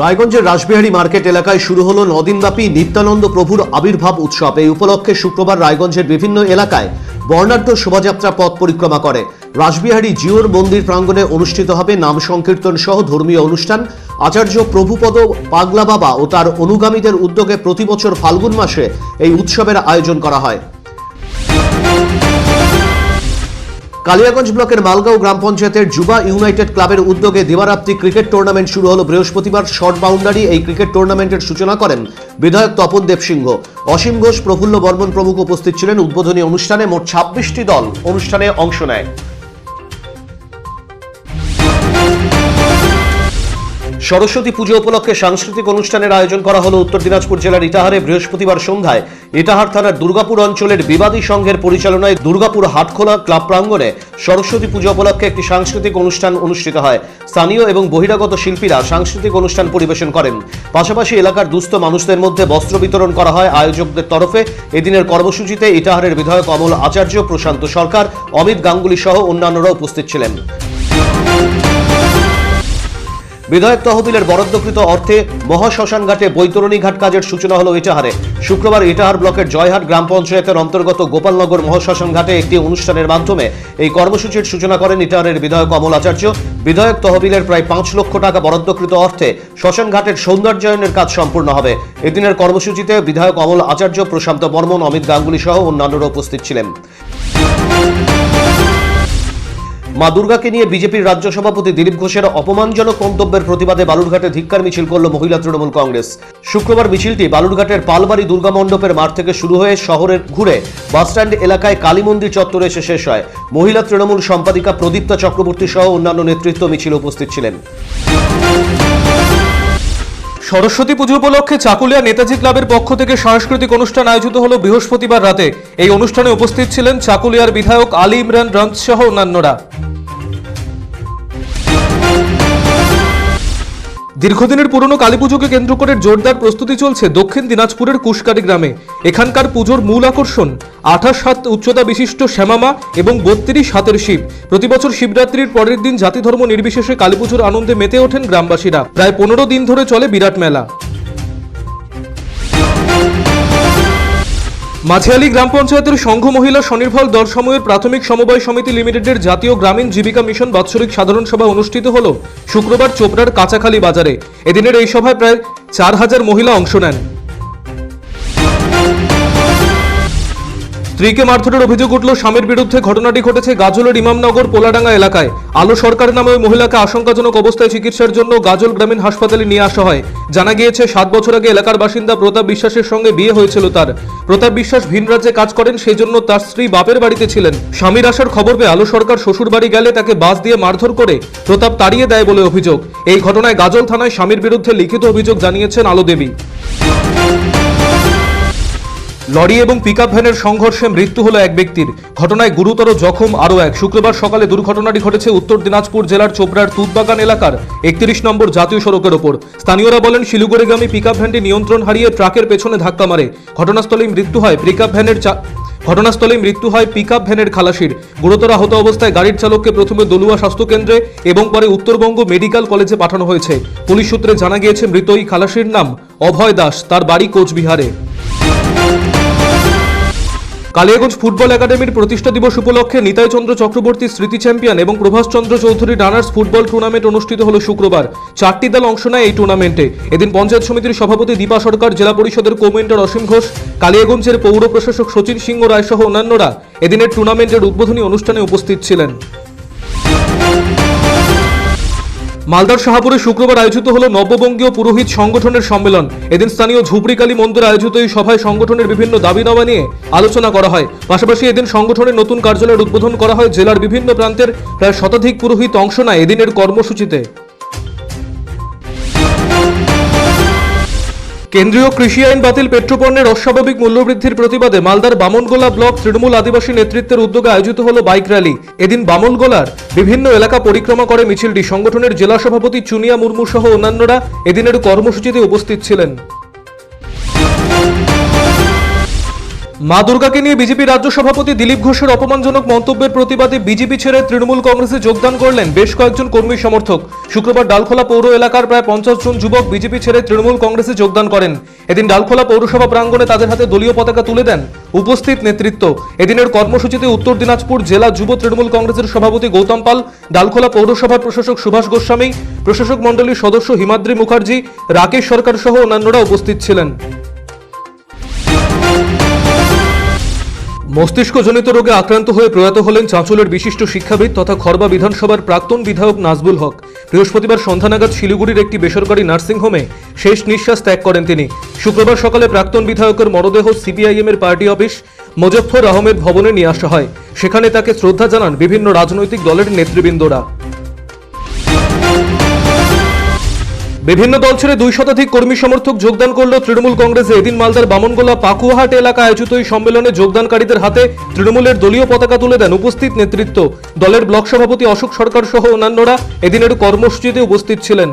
রায়গঞ্জের রাসবিহারী মার্কেট এলাকায় শুরু হলো নদিনব্যাপী নিত্যানন্দ প্রভুর আবির্ভাব উৎসব। এই উপলক্ষে শুক্রবার রায়গঞ্জের বিভিন্ন এলাকায় বর্ণাঢ্য শোভাযাত্রা পথ পরিক্রমা করে। রাসবিহারী জিওর মন্দির প্রাঙ্গণে অনুষ্ঠিত হবে নাম সংকীর্তন সহ ধর্মীয় অনুষ্ঠান। আচার্য প্রভুপদ পাগলা বাবা ও তার অনুগামীদের উদ্যোগে প্রতি বছর ফাল্গুন মাসে এই উৎসবের আয়োজন করা হয়। কালিয়াগঞ্জ ব্লকের মালগাঁও গ্রাম পঞ্চায়েতের যুবা ইউনাইটেড ক্লাবের উদ্যোগে দিবারাত্রি ক্রিকেট টুর্নামেন্ট শুরু হল। বৃহস্পতিবার শর্ট বাউন্ডারি এই ক্রিকেট টুর্নামেন্টের সূচনা করেন বিধায়ক তপন দেব সিংহ অসীম ঘোষ, প্রফুল্ল বর্মন প্রমুখ উপস্থিত ছিলেন। উদ্বোধনী অনুষ্ঠানে মোট ছাব্বিশটি দল অনুষ্ঠানে অংশ নেয়। সরস্বতী পুজো উপলক্ষে সাংস্কৃতিক অনুষ্ঠানের আয়োজন করা হলো উত্তর দিনাজপুর জেলার ইটাহারে বৃহস্পতিবার সন্ধ্যায়। ইটাহার থানার দুর্গাপুর অঞ্চলের বিবাদী সংঘের পরিচালনায় দুর্গাপুর হাটখোলা ক্লাব প্রাঙ্গণে সরস্বতী পুজো উপলক্ষে একটি সাংস্কৃতিক অনুষ্ঠান অনুষ্ঠিত হয়। স্থানীয় এবং বহিরাগত শিল্পীরা সাংস্কৃতিক অনুষ্ঠান পরিবেশন করেন। পাশাপাশি এলাকার দুস্থ মানুষদের মধ্যে বস্ত্র বিতরণ করা হয় আয়োজকদের তরফে। এদিনের কর্মসূচিতে ইটাহারের বিধায়ক অমল আচার্য, প্রশান্ত সরকার, অমিত গাঙ্গুলি সহ অন্যান্যরা উপস্থিত ছিলেন। বিধায়ক তহবিলের বরাদ্দকৃত অর্থে মহাশ্মশান ঘাটে বৈতরণী ঘাট কাজের সূচনা হলো ইটাহারে। শুক্রবার ইটাহার ব্লকের জয়হাট গ্রাম পঞ্চায়েতের অন্তর্গত গোপালনগর মহাশ্মশান ঘাটে একটি অনুষ্ঠানের মাধ্যমে এই কর্মসূচির সূচনা করেন ইটাহারের বিধায়ক অমল আচার্য। বিধায়ক তহবিলের প্রায় পাঁচ লক্ষ টাকা বরাদ্দকৃত অর্থে শ্মশান ঘাটের সৌন্দর্যায়নের কাজ সম্পূর্ণ হবে। এদিনের কর্মসূচিতে বিধায়ক অমল আচার্য, প্রশান্ত বর্মন, অমিত গাঙ্গুলি সহ অন্যান্যরা উপস্থিত ছিলেন। মা দুর্গাকে নিয়ে বিজেপির রাজ্য সভাপতি দিলীপ ঘোষের অপমানজনক মন্তব্যের প্রতিবাদে বালুরঘাটে ধিক্কার মিছিল করল মহিলা তৃণমূল কংগ্রেস। শুক্রবার মিছিলটি বালুরঘাটের পালবাড়ি দুর্গা মণ্ডপের মাঠ থেকে শুরু হয়ে শহরের ঘুরে বাসস্ট্যান্ড এলাকায় কালী মন্দির চত্বরে এসে শেষ হয়। মহিলা তৃণমূল সম্পাদিকা প্রদীপ্তা চক্রবর্তী সহ অন্যান্য নেতৃত্ব মিছিলে উপস্থিত ছিলেন। সরস্বতী পুজো উপলক্ষে চাকুলিয়া নেতাজি ক্লাবের পক্ষ থেকে সাংস্কৃতিক অনুষ্ঠান আয়োজিত হলো বৃহস্পতিবার রাতে। এই অনুষ্ঠানে উপস্থিত ছিলেন চাকুলিয়ার বিধায়ক আলী ইমরান রঞ্জ সহ অন্যান্যরা। দীর্ঘদিনের পুরনো কালী পুজোকে কেন্দ্র করে জোরদার প্রস্তুতি চলছে দক্ষিণ দিনাজপুরের কুশকারি গ্রামে। এখানকার পুজোর মূল আকর্ষণ, আঠাশ হাত উচ্চতা বিশিষ্ট শ্যামামা এবং বত্রিশ হাতের শিব। প্রতিবছর শিবরাত্রির পরের দিন জাতি ধর্ম নির্বিশেষে কালী পুজোর আনন্দে মেতে ওঠেন গ্রামবাসীরা। প্রায় পনেরো দিন ধরে চলে বিরাট মেলা। মাঝিয়ালি গ্রাম পঞ্চায়েতের সংঘ মহিলা স্বনির্ভর দল সময়ের প্রাথমিক সমবায় সমিতি লিমিটেডের জাতীয় গ্রামীণ জীবিকা মিশন বাৎসরিক সাধারণ সভা অনুষ্ঠিত হল শুক্রবার চোপড়ার কাঁচাখালী বাজারে। এদিনের এই সভায় প্রায় চার হাজার মহিলা অংশ নেন। স্ত্রীকে মারধরের অভিযোগ উঠল স্বামীর বিরুদ্ধে ঘটনাটি ঘটেছে গাজলের ইমামনগর, পোলাডাঙ্গা এলাকায়। আলো সরকার নামে ওই মহিলাকে আশঙ্কাজনক অবস্থায় চিকিৎসার জন্য গাজল গ্রামীণ হাসপাতালে নিয়ে আসা হয়। জানা গিয়েছে, সাত বছর আগে এলাকার বাসিন্দা প্রতাপ বিশ্বাসের সঙ্গে বিয়ে হয়েছিল তার। প্রতাপ বিশ্বাস ভিন রাজ্যে কাজ করেন সেই জন্য তার স্ত্রী বাপের বাড়িতে ছিলেন। স্বামীর আসার খবর পেয়ে আলো সরকার শ্বশুর বাড়ি গেলে তাকে বাস দিয়ে মারধর করে প্রতাপ তাড়িয়ে দেয় বলে অভিযোগ। এই ঘটনায় গাজল থানায় স্বামীর বিরুদ্ধে লিখিত অভিযোগ জানিয়েছেন আলো দেবী। লরি এবং পিকআপ ভ্যানের সংঘর্ষে মৃত্যু হলো এক ব্যক্তির। ঘটনায় গুরুতর জখম আরও এক। শুক্রবার সকালে দুর্ঘটনাটি ঘটেছে উত্তর দিনাজপুর জেলার চোপড়ার তুতবাগান এলাকার একত্রিশ নম্বর জাতীয় সড়কের ওপর। স্থানীয়রা বলেন, শিলিগুড়িগামী পিকআপ ভ্যানটি নিয়ন্ত্রণ হারিয়ে ট্রাকের পেছনে ধাক্কা মারে। ঘটনাস্থলেই মৃত্যু হয় পিকআপ ভ্যানের চা- ঘটনাস্থলেই মৃত্যু হয় পিকআপ ভ্যানের খালাসির। গুরুতর আহত অবস্থায় গাড়ির চালককে প্রথমে দলুয়া স্বাস্থ্যকেন্দ্রে এবং পরে উত্তরবঙ্গ মেডিকেল কলেজে পাঠানো হয়েছে। পুলিশ সূত্রে জানা গিয়েছে মৃত ওই খালাসির নাম অভয় দাস। তার বাড়ি কোচবিহারে। কালিয়াগঞ্জ ফুটবল একাডেমির প্রতিষ্ঠা দিবস উপলক্ষে নিতাই চন্দ্র চক্রবর্তী স্মৃতি চ্যাম্পিয়ন এবং প্রভাস চন্দ্র চৌধুরী ডানার্স ফুটবল টুর্নামেন্ট অনুষ্ঠিত হল শুক্রবার। চারটি দল অংশ নেয় এই টুর্নামেন্টে। এদিন পঞ্চায়েত সমিতির সভাপতি দীপা সরকার, জেলা পরিষদের কোমেন্টার অসীম ঘোষ, কালিয়াগঞ্জের পৌর প্রশাসক সচিন সিংহ রায় সহ অন্যান্যরা এদিনের টুর্নামেন্টের উদ্বোধনী অনুষ্ঠানে উপস্থিত ছিলেন। মালদার শাহপুরে শুক্রবার আয়োজিত হল নববঙ্গীয় পুরোহিত সংগঠনের সম্মেলন। এদিন স্থানীয় ঝুপড়িকালী মন্দিরে আয়োজিত এই সভায় সংগঠনের বিভিন্ন দাবি দাওয়া নিয়ে আলোচনা করা হয়। পাশাপাশি এদিন সংগঠনের নতুন কার্যালয়ের উদ্বোধন করা হয়। জেলার বিভিন্ন প্রান্তের প্রায় শতাধিক পুরোহিত অংশ নেয় এদিনের কর্মসূচিতে। কেন্দ্রীয় কৃষি আইন বাতিল, পেট্রোপণ্যের অস্বাভাবিক মূল্যবৃদ্ধির প্রতিবাদে মালদার বামনগোলা ব্লক তৃণমূল আদিবাসী নেতৃত্বের উদ্যোগে আয়োজিত হল বাইক র্যালি। এদিন বামনগোলার বিভিন্ন এলাকা পরিক্রমা করে মিছিলটি। সংগঠনের জেলা সভাপতি চুনিয়া মুর্মু সহ অন্যান্যরা এদিনের কর্মসূচিতে উপস্থিত ছিলেন। মা দুর্গাকে নিয়ে বিজেপি রাজ্য সভাপতি দিলীপ ঘোষের অপমানজনক মন্তব্যের প্রতিবাদে বিজেপি ছেড়ে তৃণমূল কংগ্রেসে যোগদান করলেন বেশ কয়েকজন কর্মী সমর্থক। শুক্রবার ডালখোলা পৌর এলাকার প্রায় পঞ্চাশ জন যুবক বিজেপি ছেড়ে তৃণমূল কংগ্রেসে যোগদান করেন। এদিন ডালখোলা পৌরসভা প্রাঙ্গণে তাদের হাতে দলীয় পতাকা তুলে দেন উপস্থিত নেতৃত্ব। এদিনের কর্মসূচিতে উত্তর দিনাজপুর জেলা যুব তৃণমূল কংগ্রেসের সভাপতি গৌতম পাল, ডালখোলা পৌরসভার প্রশাসক সুভাষ গোস্বামী, প্রশাসক মণ্ডলীর সদস্য হিমাদ্রি মুখার্জি, রাকেশ সরকার সহ অন্যান্যরা উপস্থিত ছিলেন। মস্তিষ্কজনিত রোগে আক্রান্ত হয়ে প্রয়াত হলেন চাঁচলের বিশিষ্ট শিক্ষাবিদ তথা খরবা বিধানসভার প্রাক্তন বিধায়ক নাজবুল হক। বৃহস্পতিবার সন্ধ্যা নাগাদ শিলিগুড়ির একটি বেসরকারি নার্সিংহোমে শেষ নিঃশ্বাস ত্যাগ করেন তিনি। শুক্রবার সকালে প্রাক্তন বিধায়কের মরদেহ সিপিআইএম এর পার্টি অফিস মোজফ্ফর আহমেদ ভবনে নিয়ে আসা হয়। সেখানে তাকে শ্রদ্ধা জানান বিভিন্ন রাজনৈতিক দলের নেতৃবৃন্দরা। বিভিন্ন দল ছেড়ে দুই শতাধিক কর্মী সমর্থক যোগদান করল তৃণমূল কংগ্রেসে এদিন মালদার বামনগোলা পাকুয়াহাট এলাকা আয়োজিত এই সম্মেলনে যোগদানকারীদের হাতে তৃণমূলের দলীয় পতাকা তুলে দেন উপস্থিত নেতৃত্ব। দলের ব্লক সভাপতি অশোক সরকার সহ অন্যান্যরা এদিনের কর্মসূচিতে উপস্থিত ছিলেন।